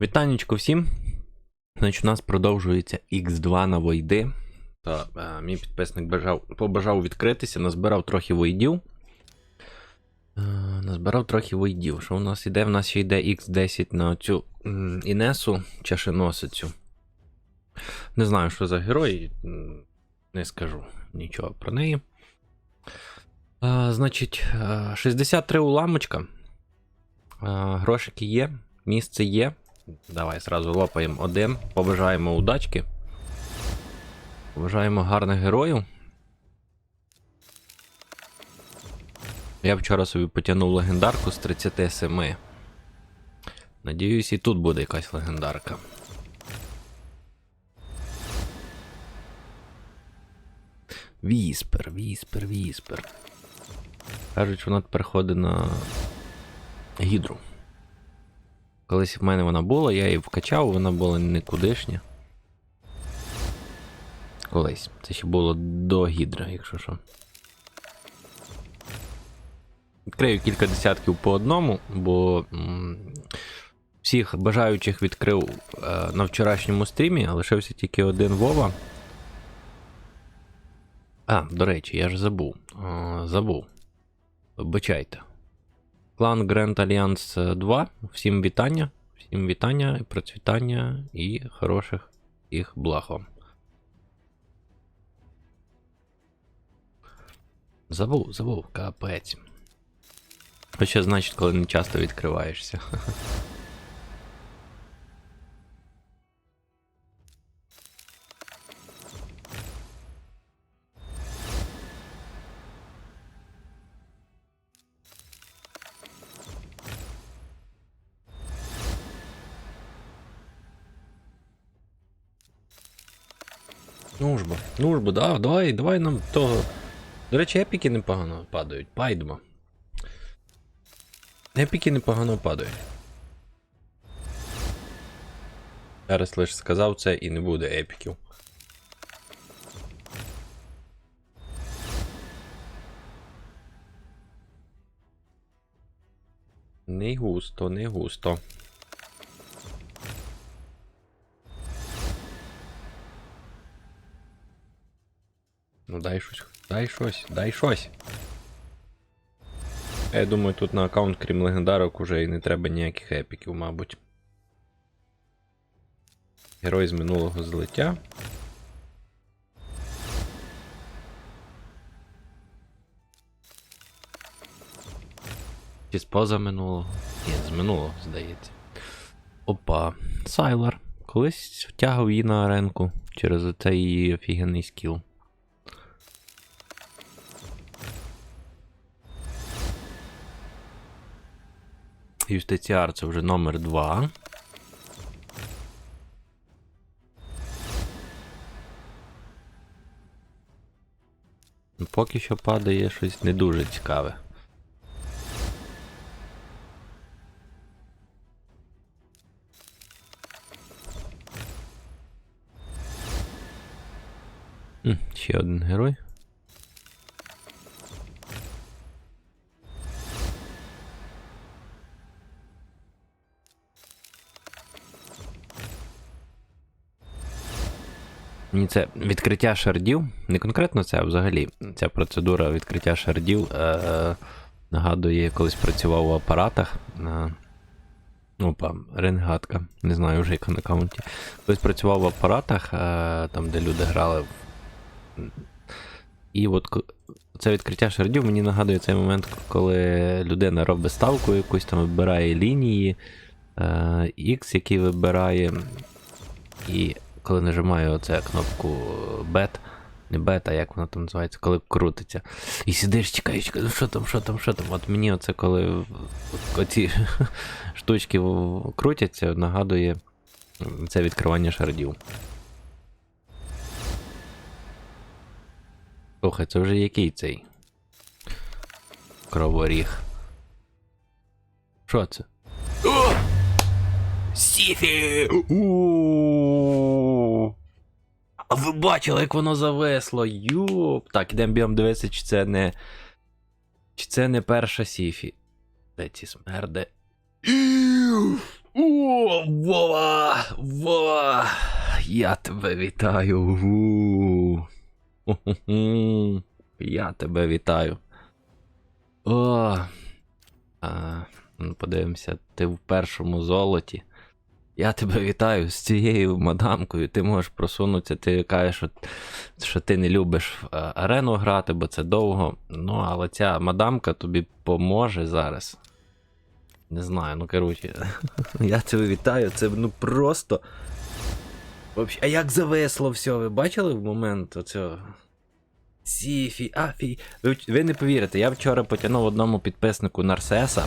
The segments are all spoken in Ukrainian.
Вітанечко всім. Значить, у нас продовжується X2 на войди. Та е, мій підписник бажав, побажав відкритися, назбирав трохи войдів. Е, назбирав трохи войдів. Що у нас іде? В нас ще йде X10 на цю Інесу чашеносицю. Не знаю, що за герой. Не скажу нічого про неї. Е, значить, е, 63 уламочка. Е, грошики є, місце є. Давай зразу лопаємо один. Побажаємо удачки. Побажаємо гарних героїв. Я вчора собі потягнув легендарку з 37. Надіюсь, і тут буде якась легендарка. Віспер, віспер, віспер. Кажуть, вона тепер ходить на гідру. Колись в мене вона була, я її вкачав, вона була нікудишня. Колись. Це ще було до гідра, якщо що. Відкрию кілька десятків по одному, бо всіх бажаючих відкрив е, на вчорашньому стрімі, а лишився тільки один Вова. А, до речі, я ж забув. Е, забув. Вибачайте. Клан Grand Alliance 2. Всім вітання. Всім вітання, процвітання і хороших їх благ. Забув, забув, капець. Хоча, значить, коли не часто відкриваєшся. Ну ж бо, ну ж бо, да, давай, давай нам того. До речі, епіки непогано падають. Пайдемо. Епіки непогано падають. Зараз лише сказав це і не буде епіків. Не густо, не густо. Ну дай щось, дай щось, дай щось. Я думаю, тут на аккаунт, крім легендарок, уже і не треба ніяких епіків, мабуть. Герой з минулого злиття. Чи з поза минулого? Ні, з минулого, здається. Опа. Сайлер. Колись втягав її на аренку через оцей її офігенний скіл. Юстиціар це вже номер 2. Поки що падає щось не дуже цікаве. Ще один герой. Мені це відкриття шардів, не конкретно це, а взагалі ця процедура відкриття шардів е, нагадує, я колись працював у апаратах. Е, опа, ренгатка, не знаю вже яка на аккаунті. Колись працював в апаратах, е, там, де люди грали. І от це відкриття шардів мені нагадує цей момент, коли людина робить ставку якусь там вибирає лінії, е, X, який вибирає. І коли нажимаю оце кнопку бет, не бет, а як воно там називається, коли крутиться. І сидиш, чекаєш, ну що там, що там, що там. От мені оце коли оці штучки крутяться, нагадує це відкривання шардів. Слухай, це вже який цей кроворіг. Що це? Сіфі! А ви бачили, як воно завесло? Юп. Так, ідемо бігом дивитися, чи це не. Чи це не перша Сіфі. Де ці смерди? О, Вова! Вова! Я тебе вітаю. Я тебе вітаю. О. А, ну, подивимося, ти в першому золоті. Я тебе вітаю з цією мадамкою. Ти можеш просунутися, ти кажеш, що, що ти не любиш в е, арену грати, бо це довго. Ну, але ця мадамка тобі поможе зараз. Не знаю, ну коротше, я тебе вітаю, це ну просто. А як завесло все, ви бачили в момент оцього? Сіфі, афі. Ви, ви не повірите, я вчора потягнув одному підписнику Нарсеса.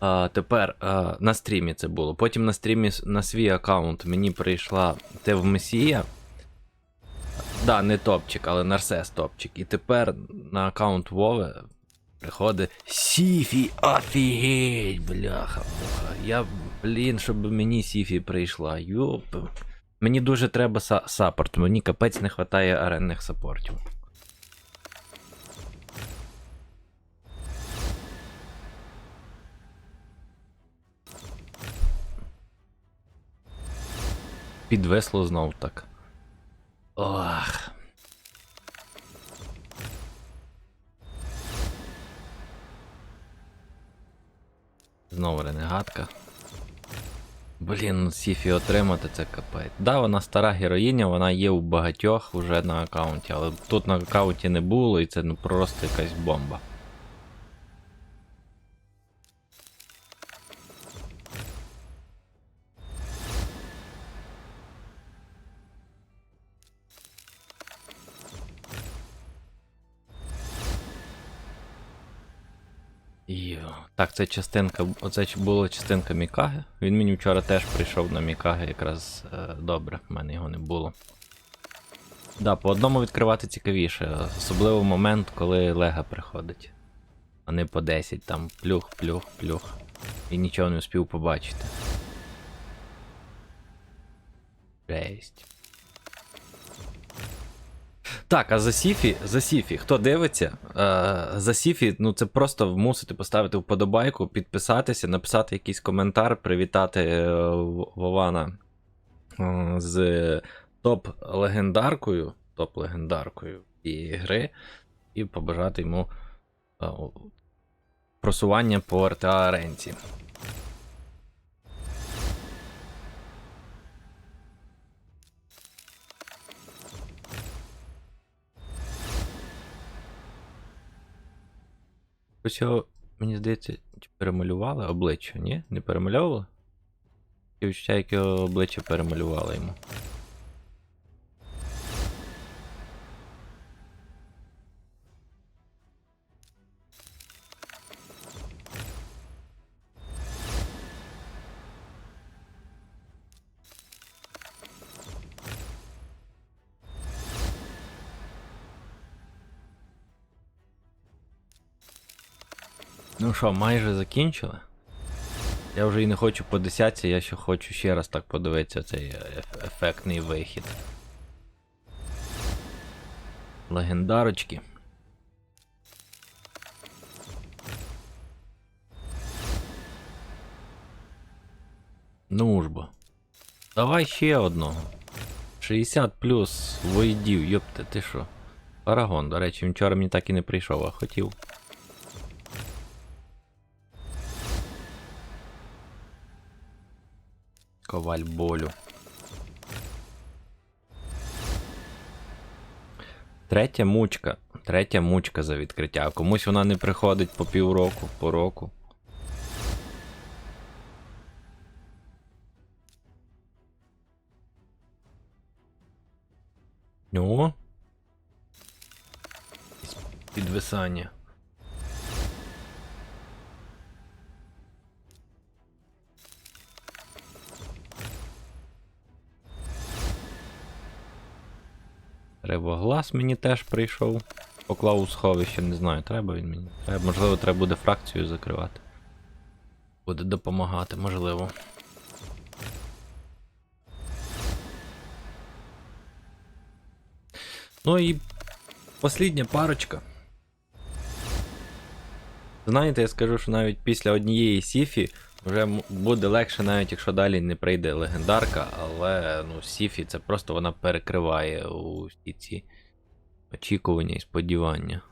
А, тепер а, на стрімі це було. Потім на стрімі на свій аккаунт мені прийшла Тев Месія. Да, не топчик, але Нарсес топчик. І тепер на аккаунт Вови приходить Сіфі, офігеть, бляха. Я, блін, щоб мені Сіфі прийшла. Йоп. Мені дуже треба са- саппорт, мені капець не вистачає аренних саппортів. Підвесло знов так. Ох. Знову ренегатка. Блін, Сіфі отримати це капець. Да, вона стара героїня, вона є у багатьох уже на аккаунті, але тут на аккаунті не було, і це ну просто якась бомба. Йо. Так, це частинка, оце була частинка Мікаги. Він мені вчора теж прийшов на Мікаги, якраз е, добре, в мене його не було. Да, по одному відкривати цікавіше, особливо момент, коли Лега приходить. А не по 10, там плюх, плюх, плюх. І нічого не успів побачити. Жесть. Так, а за Сіфі, за Сіфі, хто дивиться? Е, за Сіфі, ну це просто мусите поставити вподобайку, підписатися, написати якийсь коментар, привітати е, Вована е, з топ-легендаркою, топ-легендаркою і гри, і побажати йому просування по РТА Аренці. Ось його, мені здається, перемалювали обличчя, ні? Не перемальовували? І відчуття, як обличчя перемалювали йому. Ну що, майже закінчили. Я вже і не хочу по десятці, я ще хочу ще раз так подивитися цей еф- ефектний вихід. Легендарочки. Ну ж бо. Давай ще одного. 60 плюс войдів, йопте, ти що? Парагон, до речі, він вчора мені так і не прийшов, а хотів. Коваль болю. Третя мучка. Третя мучка за відкриття. Комусь вона не приходить по півроку, по року. Ну. Підвисання. Ревоглас мені теж прийшов. Поклав у сховище, не знаю, треба він мені. Треба, можливо, треба буде фракцію закривати. Буде допомагати, можливо. Ну і послідня парочка. Знаєте, я скажу, що навіть після однієї сіфі Вже буде легше, навіть якщо далі не прийде легендарка, але ну, Сіфі це просто вона перекриває усі ці очікування і сподівання.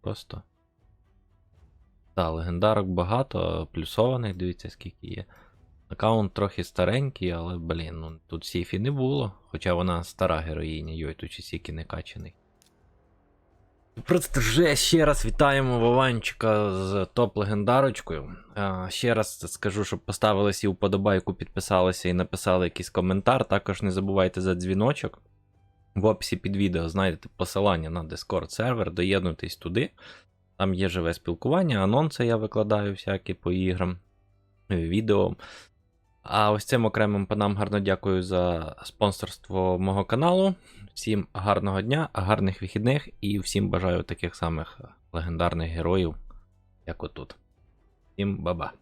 Просто. Так, легендарок багато, плюсованих, дивіться, скільки є. Аккаунт трохи старенький, але, блін, ну тут Сіфі не було. Хоча вона стара героїня, йой, тут чи сіки не качаний. Просто вже ще раз вітаємо Вованчика з топ-легендарочкою. Ще раз скажу, щоб поставили сі вподобайку, підписалися і написали якийсь коментар. Також не забувайте за дзвіночок. В описі під відео знайдете посилання на Discord сервер, доєднуйтесь туди. Там є живе спілкування, анонси я викладаю всякі по іграм, е, відео. А ось цим окремим панам гарно дякую за спонсорство мого каналу. Всім гарного дня, гарних вихідних і всім бажаю таких самих легендарних героїв, як отут. Всім баба.